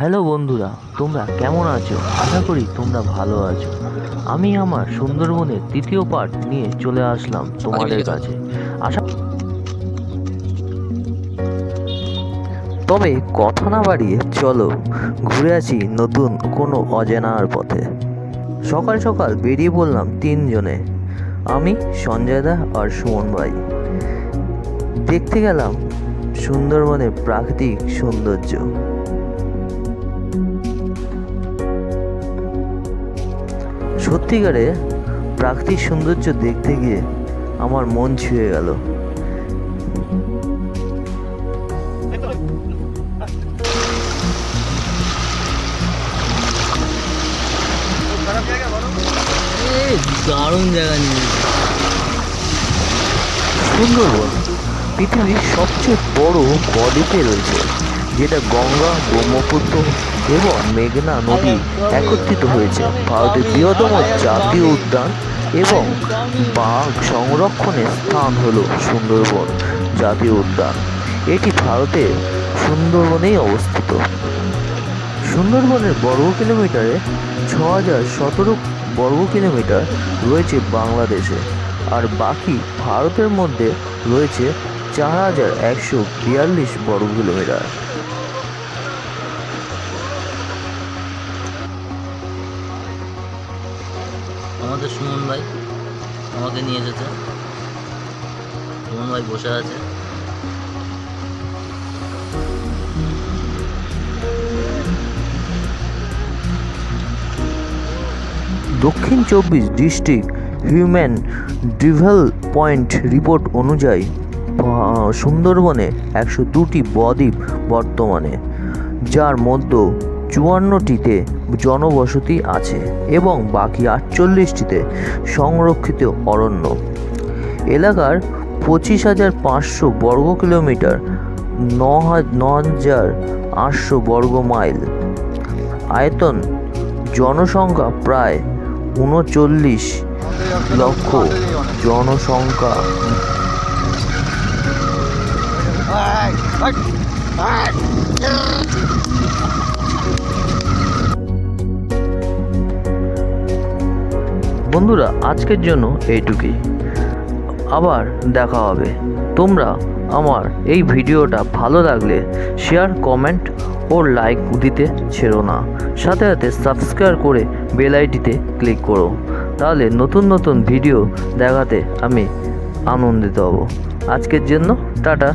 Hello বন্ধুরা তোমরা কেমন আছো? আশা করি তোমরা ভালো আছো। আমি আমার সুন্দরবনের তৃতীয় পার্ট নিয়ে চলে আসলাম তোমাদের কাছে। আশা তবে কথা না বাড়িয়ে চলো ঘুরে আসি নতুন কোনো অজানার পথে। সকাল সকাল বেরিয়ে পড়লাম তিনজনে আমি সঞ্জয় দা আর সুমন ভাই। দেখতে গেলাম সুন্দরবনের প্রাকৃতিক সৌন্দর্য। সত্যিকারে প্রাকৃতিক সৌন্দর্য দেখতে গিয়ে আমার মন ছুঁয়ে গেল। দারুণ জায়গা নিয়ে সুন্দরবন পৃথিবীর সবচেয়ে বড় বদ্বীপে রয়েছে। যেটা গঙ্গা, ব্রহ্মপুত্র এবং মেঘনা নদী একত্রিত হয়েছে। ভারতের বৃহত্তম জাতীয় উদ্যান এবং বাঘ সংরক্ষণের স্থান হলো সুন্দরবন জাতীয় উদ্যান। এটি ভারতের সুন্দরবনেই অবস্থিত। সুন্দরবনের বর্গ কিলোমিটারে ছ হাজার সতেরো বর্গ কিলোমিটার রয়েছে বাংলাদেশে আর বাকি ভারতের মধ্যে রয়েছে চার হাজার একশো বিয়াল্লিশ বর্গ কিলোমিটার। আমাদের সুমন ভাই আমাকে নিয়ে যেতে সুমন ভাই বসে আছে। দক্ষিণ চব্বিশ district human development report অনুযায়ী সুন্দরবনে একশো দুটি বদ্বীপ বর্তমানে, যার মধ্যে চুয়ান্নটিতে জনবসতি আছে এবং বাকি আটচল্লিশটিতে সংরক্ষিত অরণ্য। এলাকার পঁচিশ হাজার পাঁচশো বর্গ কিলোমিটার ন হাজার আটশো বর্গ মাইল। আয়তন, জনসংখ্যা প্রায় উনচল্লিশ লক্ষ জনসংখ্যা। বন্ধুরা, আজকের জন্য এইটুকুই। আবার দেখা হবে। তোমরা আমার এই ভিডিওটা ভালো লাগলে শেয়ার কমেন্ট ও লাইক দিতে ছেড়ো না। সাথে সাথে সাবস্ক্রাইব করে বেল আইডিতে ক্লিক করো। তাহলে নতুন নতুন ভিডিও দেখাতে আমি আনন্দিত হব। আজকের জন্য টাটা।